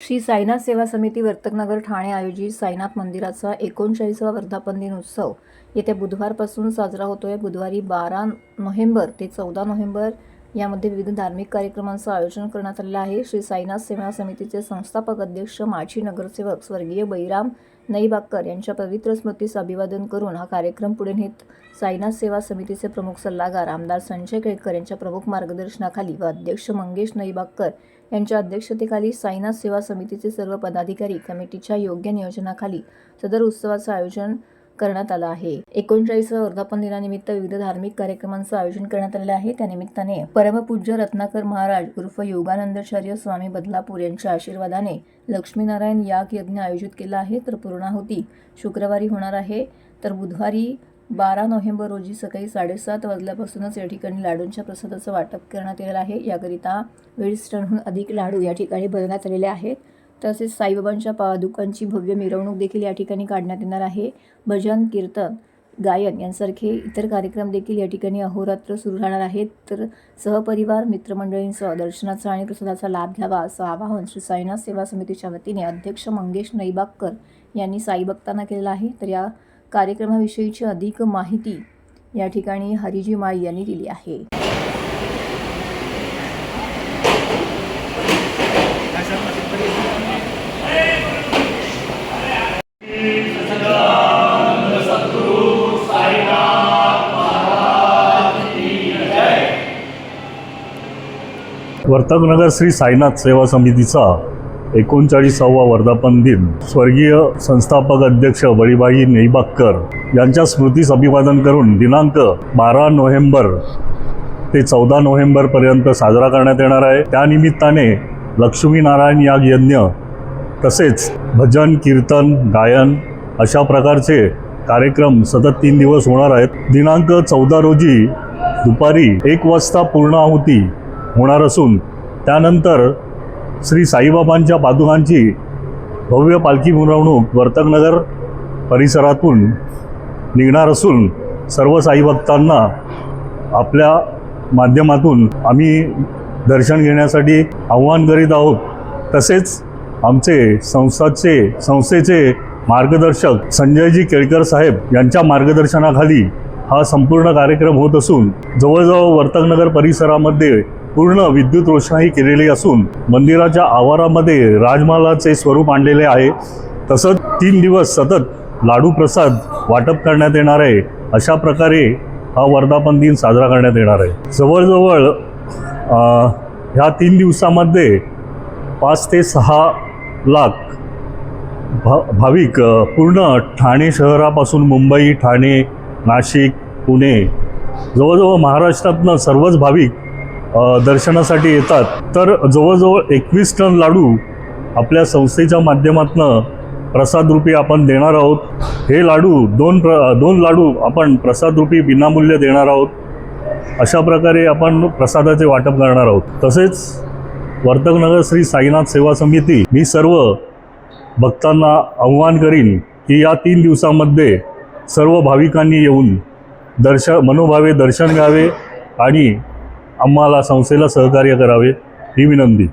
श्री साईनाथ सेवा समिती वर्तकनगर ठाणे आयोजित साईनाथ मंदिराचा एकोणचाळीसावा वर्धापन दिन उत्सव. येत्या बुधवारपासून साजरा होतोय. बुधवारी बारा नोव्हेंबर ते चौदा नोव्हेंबर यामध्ये विविध धार्मिक कार्यक्रमांचं आयोजन करण्यात आलेलं आहे. श्री साईनाथ सेवा समितीचे संस्थापक अध्यक्ष माजी नगरसेवक स्वर्गीय बैराम नईबाक्कर यांच्या पवित्र स्मृतीस अभिवादन करून हा कार्यक्रम पुढे नेत साईनाथ सेवा समितीचे प्रमुख सल्लागार आमदार संजय केळकर यांच्या प्रमुख मार्गदर्शनाखाली व अध्यक्ष मंगेश नईबाक्कर यांच्या अध्यक्षतेखाली साईनाथ सेवा समितीचे सर्व पदाधिकारी कमिटीच्या योग्य नियोजनाखाली सदर उत्सवाचं आयोजन करण्यात आलं आहे. एकोणचाळीसव्या वर्धापन दिनानिमित्त विविध धार्मिक कार्यक्रमांचं आयोजन करण्यात आलेलं आहे. त्यानिमित्ताने परमपूज्य रत्नाकर महाराज उर्फ योगानंदाचार्य स्वामी बदलापूर यांच्या आशीर्वादाने लक्ष्मीनारायण याग यज्ञ आयोजित केला आहे. तर पूर्णाहुती शुक्रवारी होणार आहे. तर बुधवारी बारा नोव्हेंबर रोजी सकाळी साडेसात वाजल्यापासूनच या ठिकाणी लाडूंच्या प्रसादाचं वाटप करण्यात येणार आहे. याकरिता वीस टनहून अधिक लाडू या ठिकाणी भरण्यात आलेले आहेत. तसेच साईबाबांच्या पादुकांची भव्य मिरवणूक देखील या ठिकाणी काढण्यात येणार आहे. भजन कीर्तन गायन यांसारखे इतर कार्यक्रम देखील या ठिकाणी अहोरात्र सुरू राहणार आहेत. तर सहपरिवार मित्रमंडळींसह दर्शनाचा आणि प्रसादाचा लाभ घ्यावा असं आवाहन श्री साईनाथ सेवा समितीच्या वतीने अध्यक्ष मंगेश नईबागकर यांनी साई भक्तांना केलेलं आहे. तर या कार्यक्रमाविषयीची अधिक माहिती या ठिकाणी हरिजी माळी यांनी दिली आहे. वर्तकनगर श्री साईनाथ सेवा समितीचा एकोणचाळीसावा वर्धापन दिन. स्वर्गीय संस्थापक अध्यक्ष बळीबाई नेईबाक्कर यांच्या स्मृतीस अभिवादन करून दिनांक बारा नोव्हेंबर ते चौदा नोव्हेंबरपर्यंत साजरा करण्यात येणार आहे. त्यानिमित्ताने लक्ष्मीनारायण याग यज्ञ तसेच भजन कीर्तन गायन अशा प्रकारचे कार्यक्रम सतत तीन दिवस होणार आहेत. दिनांक चौदा रोजी दुपारी एक वाजता पूर्णाहुती होणार असून त्यानंतर श्री साईबाबांच्या पादुकांची भव्य पालखी मिरवणूक वर्तकनगर परिसरातून निघणार असून सर्व साईभक्तांना आपल्या माध्यमातून आम्ही दर्शन घेण्यासाठी आव्हान करीत आहोत. तसेच आमचे संस्थाचे संस्थेचे मार्गदर्शक संजयजी केळकर साहेब यांच्या मार्गदर्शनाखाली हा संपूर्ण कार्यक्रम होत असून जवळजवळ वर्तकनगर परिसरामध्ये पूर्ण विद्युत रोषणाई केलेली असून मंदिराच्या आवारामध्ये राजमहालाचे स्वरूप आणलेले आहे. तसंच तीन दिवस सतत लाडू प्रसाद वाटप करण्यात येणार आहे. अशा प्रकारे हा वर्धापन दिन साजरा करण्यात येणार आहे. जवळजवळ ह्या तीन दिवसामध्ये पाच ते सहा लाख भा भाविक पूर्ण ठाणे शहरापासून मुंबई ठाणे नाशिक पुणे जवळजवळ महाराष्ट्रातनं सर्वच भाविक दर्शनासाठी येतात. तर जवळजवळ एकवीस टन लाडू आपल्या संस्थेच्या माध्यमातनं प्रसादरूपी आपण देणार आहोत. हे लाडू दोन प्र दोन लाडू आपण प्रसादरूपी विनामूल्य देणार आहोत. अशा प्रकारे आपण प्रसादाचे वाटप करणार आहोत. तसेच वर्तकनगर श्री साईनाथ सेवा समिती मी सर्व भक्तांना आव्हान करीन की या तीन दिवसामध्ये सर्व भाविकांनी येऊन दर्श मनोभावे दर्शन घ्यावे आणि आम्हाला संस्थेला सहकार्य करावे ही विनंती.